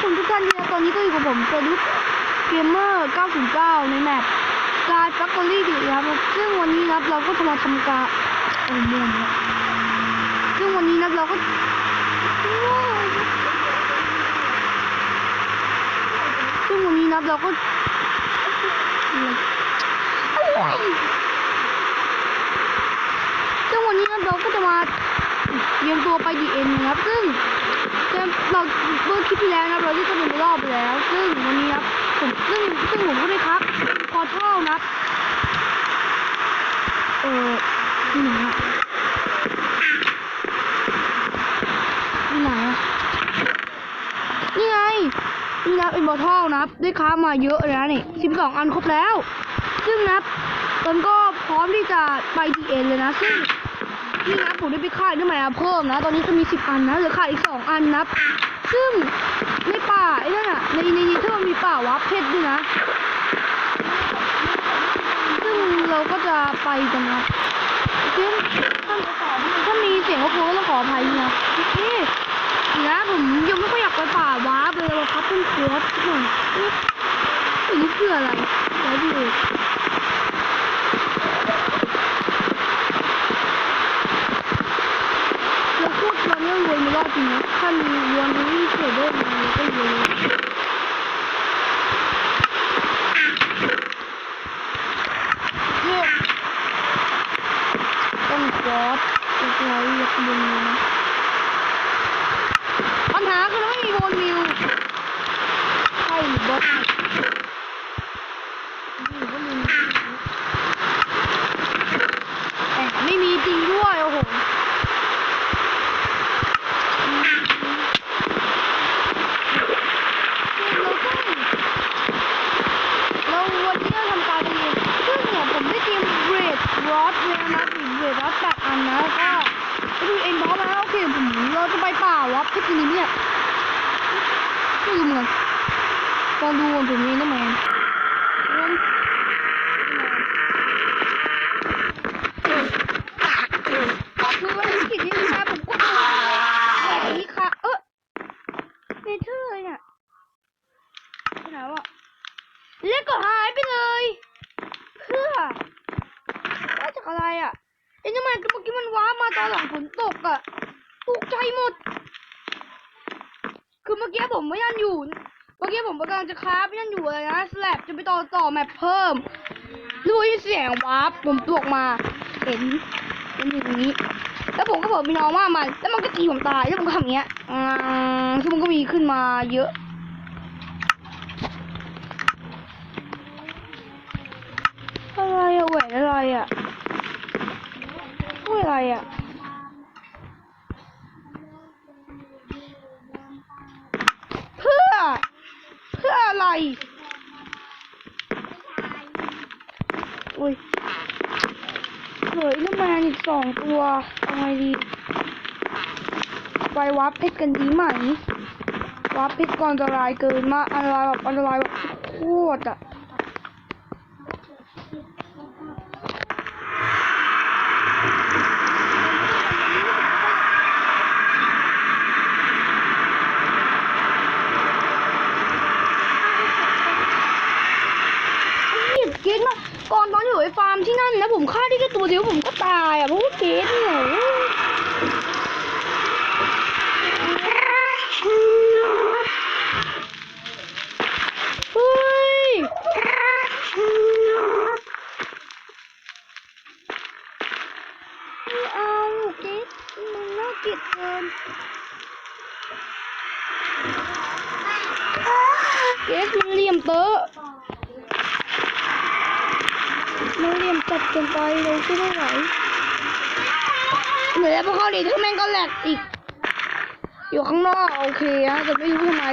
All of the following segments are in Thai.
ชมทุกท่านนะตอนนี้ก็อยู่กับผมเซรุสเกมเมอร์909 ในแมปการ์ดฟักเกอรี่ดีครับ ซึ่งวันนี้นะครับเราก็จะมาทำการโอ้เมื่อยซึ่งวันนี้นะเราก็ซึ่งวันนี้นะเราก็ซึ่งวันนี้นะเราก็จะมาเตรียมตัวไปดีเอ็นนะครับ ซึ่ง เกมเราเมื่อคลิปที่แล้วนะเราได้ทำเป็นรอบไปแล้ว ซึ่งวันนี้ครับผมซึ่งซึ่งผมก็ได้ครับพอเท่านะครับเออที่ไหนอะที่ไหนอะนี่ไงนี่นะเป็นบอทอลนะครับได้ค้ามาเยอะเลยนะนี่สิบสองอันครบแล้ว ซึ่งนับตอนก็พร้อมที่จะไปดีเอ็นเลยนะซึ่ง นี่นะผมได้ไปค่ายด้วยมาเพิ่มนะ ตอนนี้จะมีสิบอันนะเหลือขาดอีกสองอันนะซึ่งในป่าไอ้นั่นอะในในนี้ถ้ามันมีป่าวับเพชรด้วยนะ ซึ่งเราก็จะไปกันนะซึ่งถ้าถ้ามีเสียงรบกวนก็ต้องขออภัยนะโอเคนี่นะผมยังไม่ค่อยอยากไปป่าวับเลยเราพับเป็นโค้ดทุกคนไม่รู้เพื่ออะไรไว้ดีเลย เราพูดเรา เนี่ยรวยไม่รอดจริงนะถ้ามีวันนี้เกิดได้มาเราก็รวยเลยเนี่ยต้นคอร์สเราอยากเรียนนะปัญหาคือเราไม่มีโบนมิวใช่หรือบอสนี่ก็มีแต่ไม่มีจริงด้วยโอ้โห เราวันนี้เราทำการเรียนซึ่งเนี่ยผมได้เตรียมเบรดรอดเลยนะถึงเบรดรอดแปดอันนะแล้วก็ไปดูเอ็นบอสมาแล้วโอเคผมเราจะไปป่าวะเพชรนี้เนี่ยไม่รู้เหมือนกันลองดูก่อนผมมีน้ำแมนคือวันที่กิจนี่นะผมก็ดูแบบนี้ค่ะ เออเนเธอร์เลยเนี่ยไปไหนวะ เล็กก็หายไป เลย เพื่อมาจากอะไรอะไอ้นี่มันเมื่อกี้มันว้ามาตอนหลังฝนตกอะตกใจหมด คือเมื่อกี้ผมไม่ยันอยู่ เมื่อกี้ผมกำลังจะคราฟไม่ยันอยู่เลยนะสแลบจะไปต่อต่อแมปเพิ่มรู้ยินเสียงวาร์ปผมตกมา เห็นเป็นอย่างนี้ แล้วผมก็บอกพี่น้องว่ามัน แล้วมันก็ตีผมตาย แล้วผมก็ทำอย่างเงี้ย อืมซึ่งมันก็มีขึ้นมาเยอะ อะไรอะแหวนอะไรอะห้วยอะไรอะเพื่อ เพื่ออะไร อุ้ยเหลืออีกประมาอีกสองตัวเอาไงดี ไปวับเพชรกันดีไหมวับเพชรก่อนอันตรายเกินมากอันตรายแบบอันตรายแบบโคตรอะ นี่เกตมาก่อนตอนอยู่ไอ้ฟาร์มที่นั่นนะผมฆ่าได้แค่ตัวเดียวผมก็ตายอะเพราะว่าเกตเนี่ยเฮ้ยไม่เอาเกตมันน่าเกลียดเกินเกตมันเหลี่ยมเตอะ มันเรียมจัดเกินไปเราสู้ไม่ไหวเหนือยแล้วพอเขาดีถ้าแม่งก็แหลกอีก อยู่ข้างนอกโอเคฮะแต่ไม่รู้ทำไม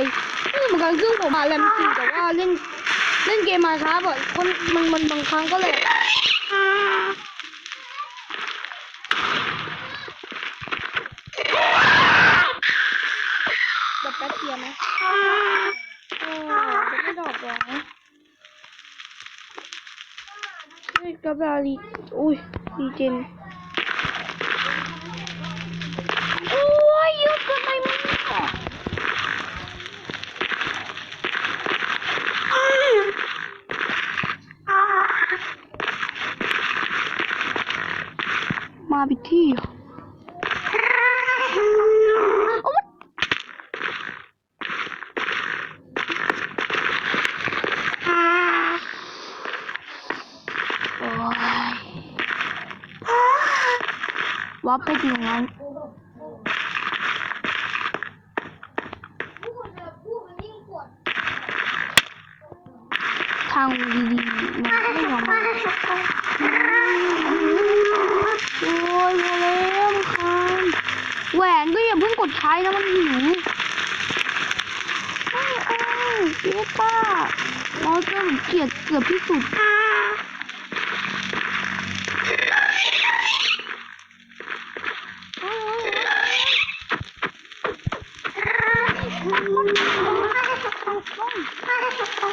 นี่เหมือนกันซึ่งผมมาแรมจริงแต่ว่าเล่นเล่นเกมมาครับอะคนมันมันบางครั้งก็แหลกแบบแป๊บเดียวนะเออจะไม่ดอกหรอ เฮ้ยกับดาลี Apa?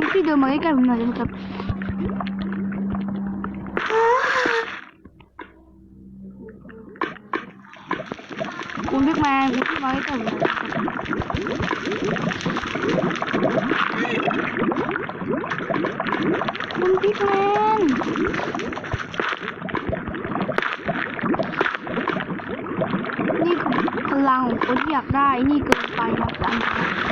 น้อพี่เดินมาใกล้ๆผมหน่อยนะครับคุณพี่แมนคุณพี่มาใกล้ๆผมคุณพี่แมนนี่คือพลังของคนที่อยากได้ นี่เกินไปนะคจับ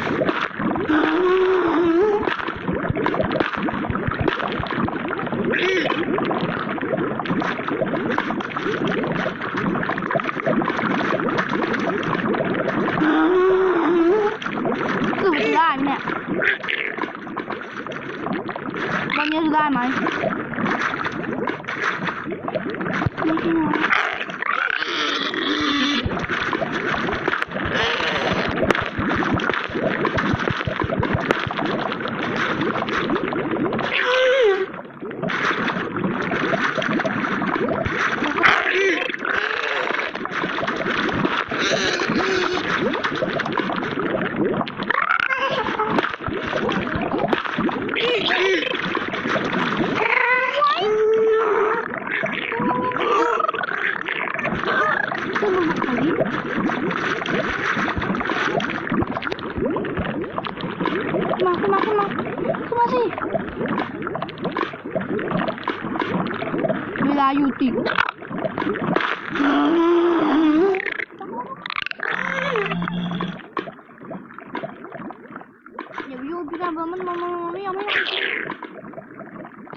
พี่ดเร์มันมันมันไม่ยอมไม่ยอม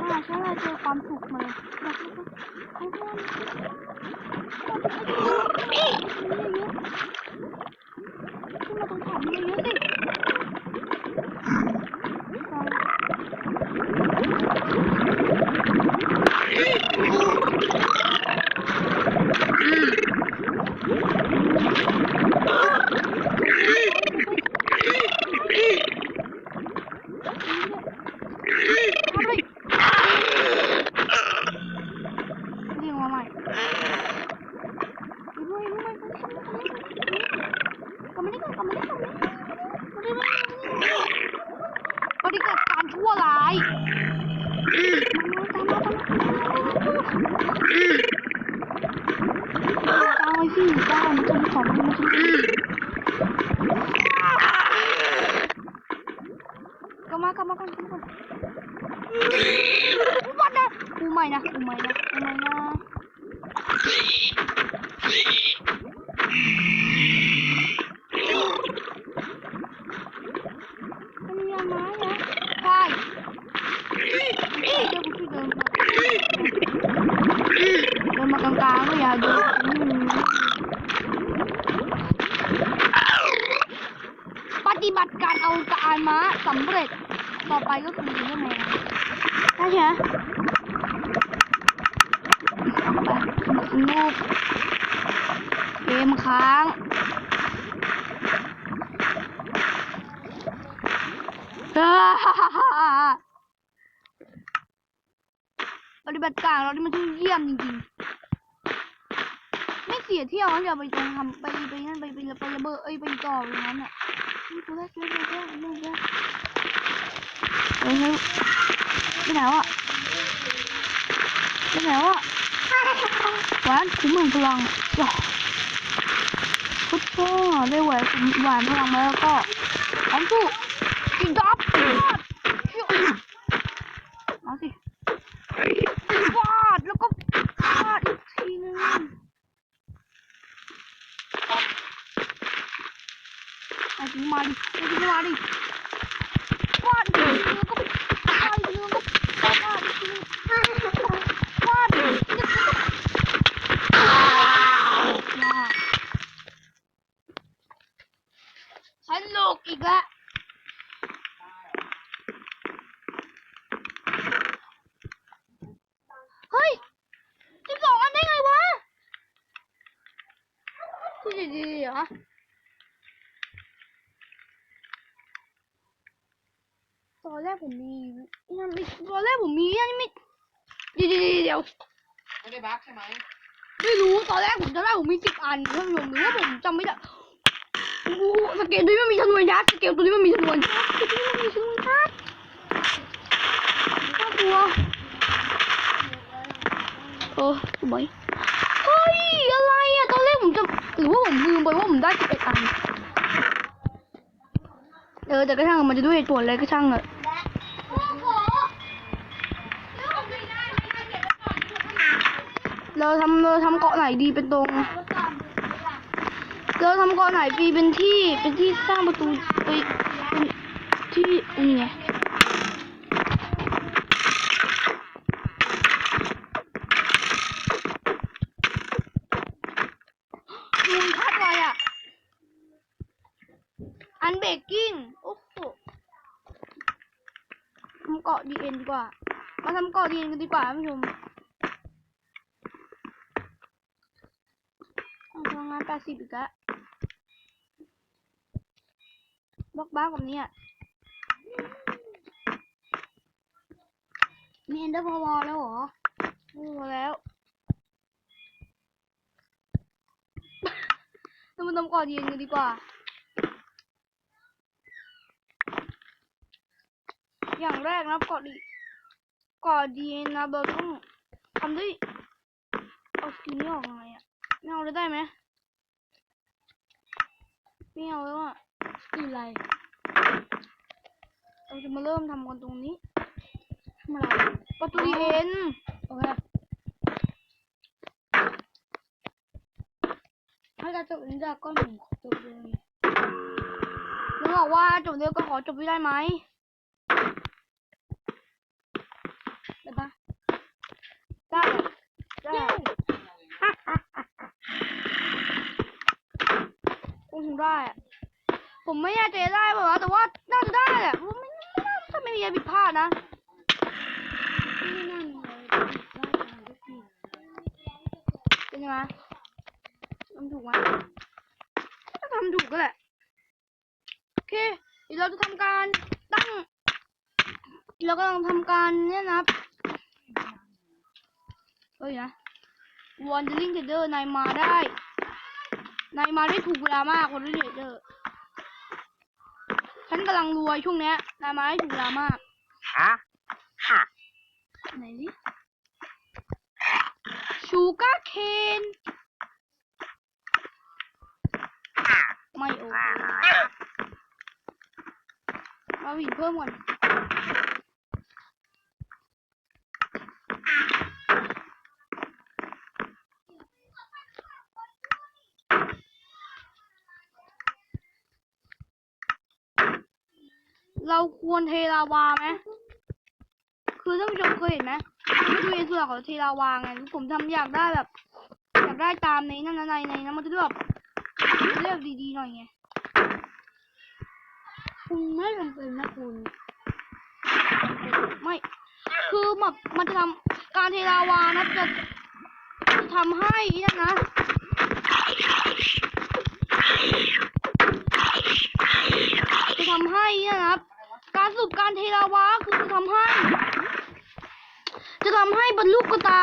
ว่าฉันเลยเจอความสุขมาเอ้เพื่อน ค้าง ปฏิบัติการเรานี่มันช่างเยี่ยมจริงๆ ไม่เสียเที่ยวนะเดี๋ยวไปตงทำไปไปนั่นไปไปไประเบิดเอ้ยไปต่ออย่งนั้นอะไม่ได้ไม่ได้ไม่ะด้ไม่ได้ไปไหนวะไปไหนวะวันคุ้มเมืองพลังหยอ ทโธได้แหวนหวานพลังมแล้วก็ของสู้กินดับมาสิ ฟาดแล้วก็ฟาดอีกทีนึงไอ้ทีมาดิไอ้ทีมาดิฟาดอีกทีนึงแล้วก็ฟาดอีกทีนึงแล้วก็ฟาดอีกทีนึงฟาดอีกทีนึงแล้วก็ฟาดฉันลูกอีกแล้ว เฮ้ยสิบสองอันได้ไงวะที่ดีดีเหรอตอนแรกผมมีนั่นไม่ตอนแรกผมมีอันนี้ไม่เดี๋ยวเดี๋ยวเดี๋ยว ไม่ได้บั๊ก ใช่ไหมไม่รู้ตอนแรกผมจำได้ผมมีสิบอันท่านผู้ชมหรือว่าผมจำไม่ได้โอ้โหสเกลตัวนี้มันมีจำนวนยักษ์สเกลตัวนี้มันมีจำนวนยักษ์สเกลตัวนี้มันมีจำนวนยักษ์น่ากลัวเออสวยเฮ้ยอะไรอะตอนแรกผมจำหรือว่าผมลืมไปว่าผมได้สิบเอ็ดอันเออแต่ก็ช่างมันจะด้วยตัวอะไรก็ช่างอะ เราทำเราทำเกาะไหนดีเป็นตรง เราทำเกาะไหนดีเป็นที่เป็นที่สร้างประตูไปเป็นที่นี่ไงมูลค่าอะไรอะ อันเบกกิ้ง โอ้โหทำเกาะดีเอ็นดีกว่า มาทำเกาะดีเอ็นกันดีกว่าท่านผู้ชมเอาพลังงานแปด สิบอีกล้วบล็อกบ้ากับเนี้ยมีเอนเดอร์พอวอแล้วเหรอพอแล้วเรามาทำเกาะดีเอ็นกันดีกว่า อย่างแรกนะก่อนดีก่อนดีนะเราต้องทำด้วยเอาสกินนี้ออกยังไงอะไม่เอาเลยได้ไหม ไม่เอาแล้วอะสกินอะไรเราจะมาเริ่มทำกันตรงนี้ทำอะไรประตูดีเอ็นโอเคให้การจบนี้ได้ก็หนึ่งจบเลยแล้วบอกว่าจบเดียวก็ขอจบไม่ได้ไหม ได้ปะได้ได้ค งถึงได้อะผมไม่แน่ใจได้ป่าวะแต่ว่าน่าจะได้แหละผมไม่ไม่น่าถ้าไม่มีอะไรผิดพลาดนะเป็นยังไงทำถูกไหมถ้าทำถูกก็แหละโอเคเดี๋ยวเราจะทำการตั้งเรากำลังทำการเนี่ยนะเฮ้ยนะวอนเดลิงเทเดอร์นายมาได้ นายมาได้ถูกเวลามากวอนเดอร์ลิงเทเดอร์ฉันกำลังรวยช่วงเนี้ยนายมาได้ถูกเวลามากฮะฮะไหนดิชูการ์เคนไม่โอเคเอาหินเพิ่มก่อน เรา ควรเทลาวาไหมคือท่านผู้ชมเคยเห็นไหมไม่ดูในส่วนของเทลาวาไงผมทำอยากได้แบบอยากได้ตามในนั่นนะในในนั้นมันจะแบบเรียบดีๆหน่อยไงคุณไม่จำเป็นนะคุณ ไม่ คือแบบมันจะทำการเทลาวานะจะจะทำให้นั่นนะจะทำให้เนี่ยนะครับ การการสูบการเทลาวาคือจะทำให้ จะทำให้บรรลุกตา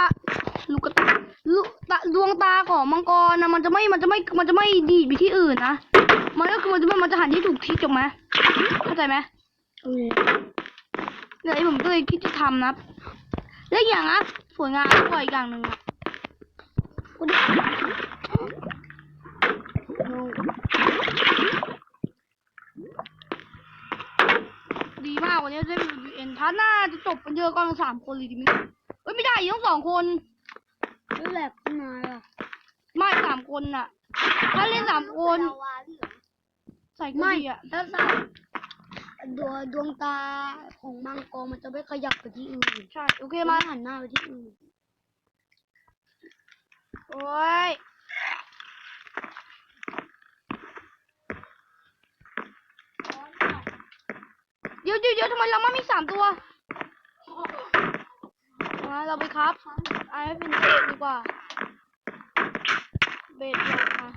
ลูกตาลูกตาดวงตาของมังกรนะมันจะไม่มันจะไม่มันจะไม่ดีดไปที่อื่นนะมันก็คือมันจะมันจะหันที่ถูกทิศถูกไหมเข้าใจไหมโอเคเนี่ยไอ้ผมก็เลยคิดจะทำนะและอีกอย่างนะสวยงามกว่าอีกอย่างหนึ่งอะดีมาก วันนี้ได้ไปดูเอ็นทันน่าจะจบกันเยอะก่อนสามคนเลยดีไหมเอ้ยไม่ได้อีกต้องสองคนแล้วแหลกขึ้นมาล่ะไม่สามคนน่ะ ถ้าเล่นสามคนใส่ก็ไม่ดีอะถ้าใส่ดวงดวงตาของมังกรมันจะไม่ขยับไปที่อื่นใช่โอเคจะมาไม่หันหน้าไปที่อื่นโอ้ย เดี๋ยวเดี๋ยวเดี๋ยวทำไมเราไม่มีสามตัวมาเราไปครับไอ้เป็นเบสดีกว่า เบสลงมา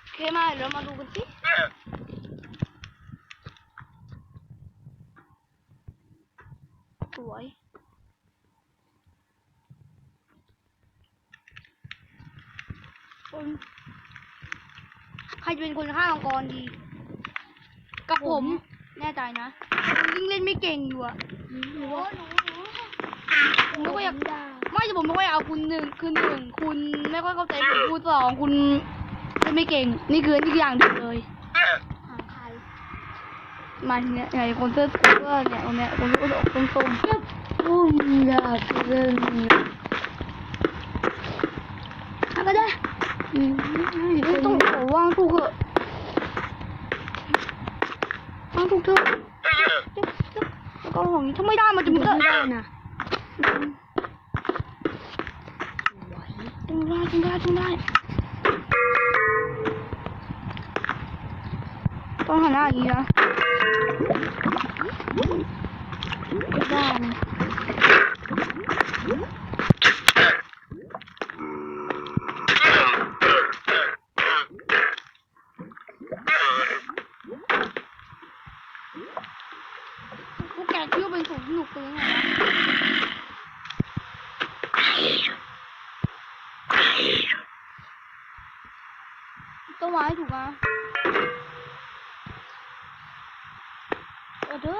โอเคมาเดี๋ยวเรามาดูกันสิวยคนใครจะ เป็นคนฆ่ามังกรดี กับผม แน่ใจนะยิ่งเล่นไม่เก่งอยู่อะหรือว่าผมไม่ค่อยอยากได้ไม่แต่ผมไม่ค่อยเอาคุณหนึ่งคือหนึ่งคุณไม่ค่อยเข้าใจผมคุณสองคุณเล่นไม่เก่ง นี่คือนี่คืออย่างเดียวเลยหาใครมาทีเนี้ยไงคนเสื้อเสื้อเนี่ยคนเนี้ยคนที่อกส้มๆปุ้มอยากเล่นอะก็ได้อืม ไม่ต้องโอ้วางถูกเหอะวางถูกเถอะก็ของนี้ถ้าไม่ได้มันจะมันก็ไม่ได้นะจึงได้จึงได้จึงได้ต้องหันหน้าอย่างนี้นะได้นะพ วกแกคิดว่าเป็นสวนสนุกเป็นยังไงต้องวางให้ถูกนะเออเถอ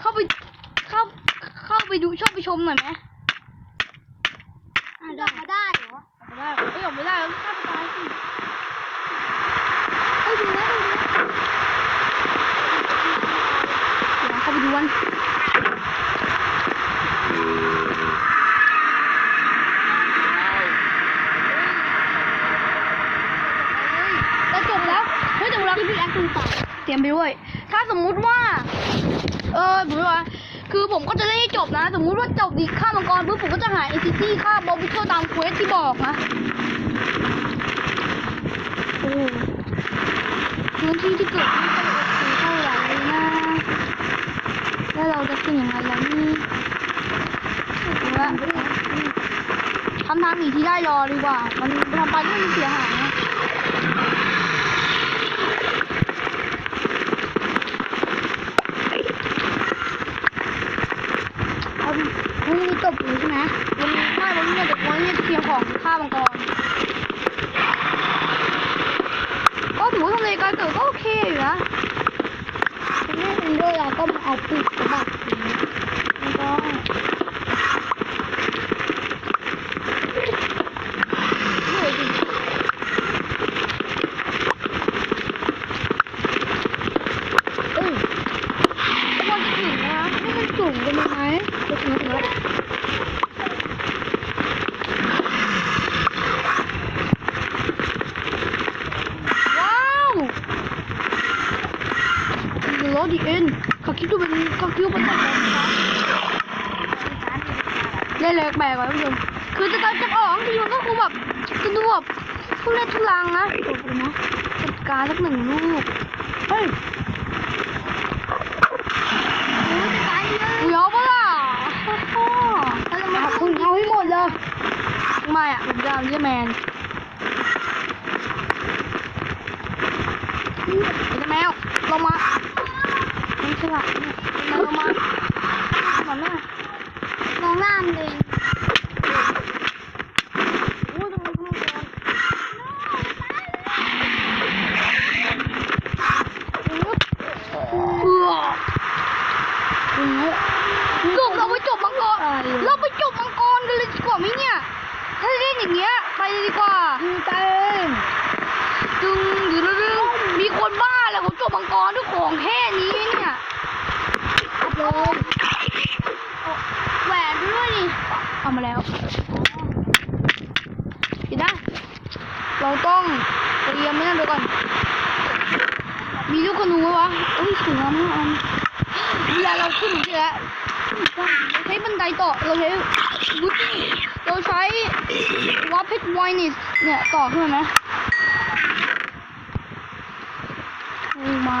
เข้าไปเข้าเข้าไปดูชอบไปชมหน่อยไหม อะได้มาได้เหรอ ไม่ได้เอ้ยออกไม่ได้แล้วฆ่าตัวตายสิเอ้ยดูนะดูนะเดี๋ยวเข้าไปดูกันจะจบแล้ว เฮ้ยแต่เวลา ที่พี่แอ คุณต่อเตรียมไปด้วย ถ้าสมมุติว่า เออผมว่า คือผมก็จะได้จบนะ สมมุติว่าจบดีฆ่ามังกรปุ๊บผมก็จะหาเอซิตี้ฆ่าบอมบิเชอร์ตามเควสที่บอกนะโอ้พื้นที่ที่เกิดขึ้นก็คือเท่าไหร่นะ แล้วเราจะเป็นยังไงล่ะนี่ถือว่าทำทางหนีที่ได้รอดีกว่า มันทำไปก็ไม่เสียหายนะ เอาวันนี้จบเลยใช่ไหม วันนี้ไม่วันนี้เนี่ยเด็กวันนี้จะเพียงของฆ่ามังกรก็ถือว่าทำเลการเกิดก็โอเคอยู่นะ ทีนี้เอนเดอร์ เรา เดอร์แมนไอ้แมวลงมาไม่ใช่หรอกลงมาลงมาหน้ามองหน้ามันเลย อนเวลาเราขึ้นเยอะเราใช้บันไดต่อเราใช้วุ้คเราใช้วัฟเพชรไวนิสเนี่ยต่อขึ้นไหมมา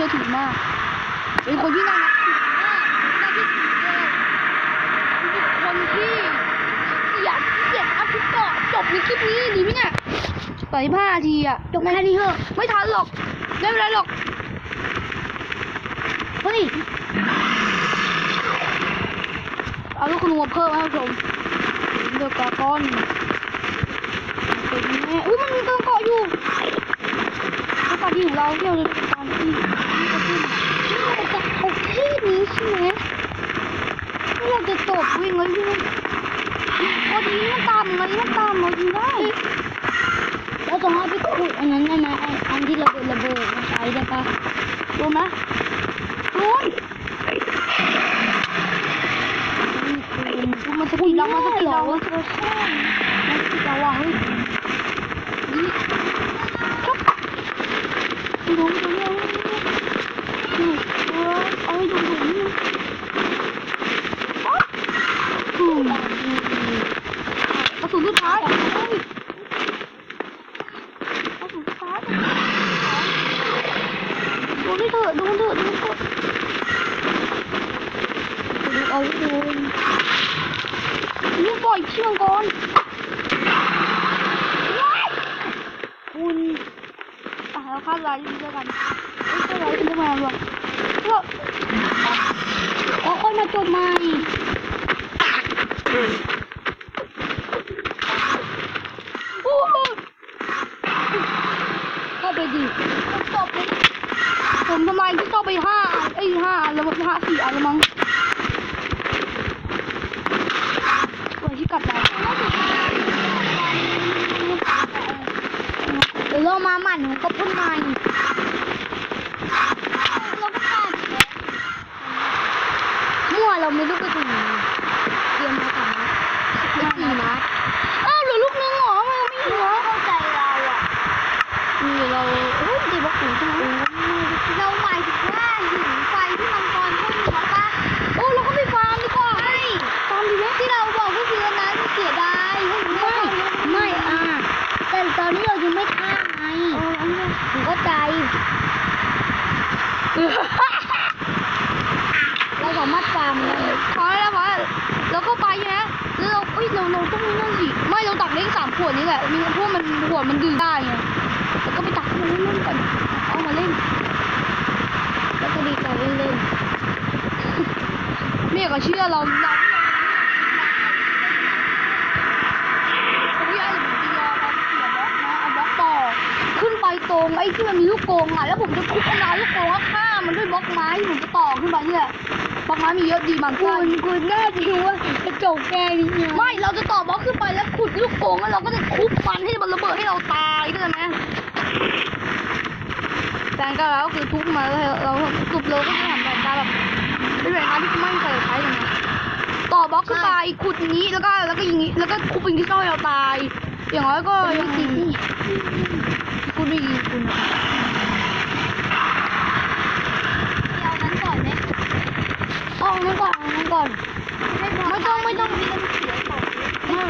ชื่อถือมาก เป็นคนที่น่ารักมากน่าที่สุดเลยเป็นคนที่อยากเสียดอัพทุกต่อจบในคลิปนี้ดีไหมเนี่ยต่อยผ้าทีอะจบแค่นี้เหอะไม่ทันหรอกไม่เป็นไรหรอกเฮ้ยเอาลูกคุณมาเพิ่มให้ผู้ชมเดือกาก้อนตัวนี้อุ้ยมันมีตัวเกาะอยู่ตัวเาะที่ของเราเที่ยวเลย แต่เขาที่นี้ใช่ไหมที่เราจะตบวิ่งเลยวิ่งโอ้ยมันตามเลยมันตามเราจริงได้เราต้องเอาไปขุดอันนั้นได้ไหมอันที่เราระเบิดมาใช้ได้ปะรู้ไหมรู้มันสกิลเรามันสกิลเรามันสกิลเราเฮ้ย ดูดูดูดูโอ้ยดูดูนี่กระสุนสุดท้าย ก็เชื่อเราเราตรงไอ้ที่มันมีลูกโกงอะแล้วผมจะทุบเอาลูกโกงแล้วฆ่ามันด้วยบล็อกไม้ผมจะต่อขึ้นไปเนี่ยบล็อกไม้มีเยอะดีมากคุณคุณแน่าจะดูว่าจระจกแกนี่ไม่เราจะต่อบล็อกขึ้นไปแล้วขุดลูกโกงแล้วเราก็จะคุบมันให้มันระเบิดให้เราตายเข้าไหมแต่ก็แล้วคือทุบมาแล้วเราทุบเราก็จะทำแบบตาแบบ เป็นแผนการที่ไม่เคยใช้กันนะต่อบล็อกขึ้นไปขุดอย่างนี้แล้วก็แล้วก็อย่างนี้แล้วก็ทุบอย่างนี้ให้เราตาย อย่างน้อยก็ยังดีคุณดีคุณนะเอานั้นก่อนไหมเอานั้นก่อนเอานั้นก่อนไม่ต้องไม่ต้องเรื่องเสียของเรื่อ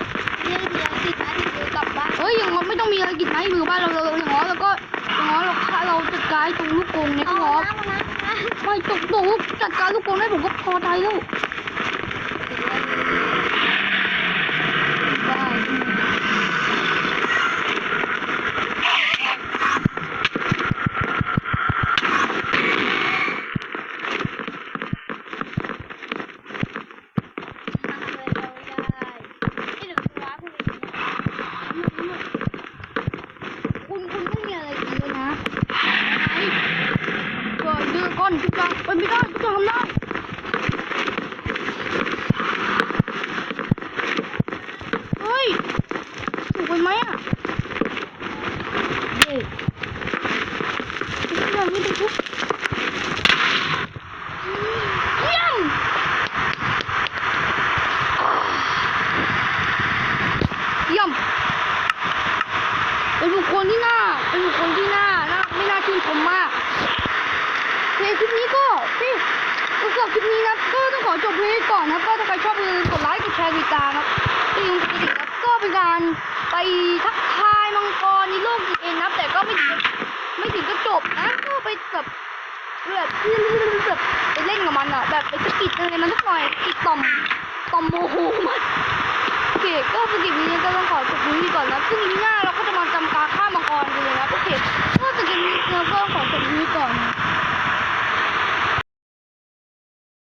งเดียวตินะติดมือกลับบ้านเฮ้ยอย่างน้อยไม่ต้องมีอะไรกินนะมือบ้านเราเราอย่างน้อยแล้วก็อย่างน้อยเราฆ่าเราจัดการตรงลูกกรงเนี่ยเอาก็พอน้ำมานะ ไม่ตกตกลูจัดการลูกกรงได้ผมก็พอใจแล้วได้คุณคุณไม่มีอะไรกินเลยนะไอ้ก็เดือก้อนทุกอย่างเป็นไม่ได้ทุกอย่างทำได้เฮ้ยถูกไปไหมอะ เย้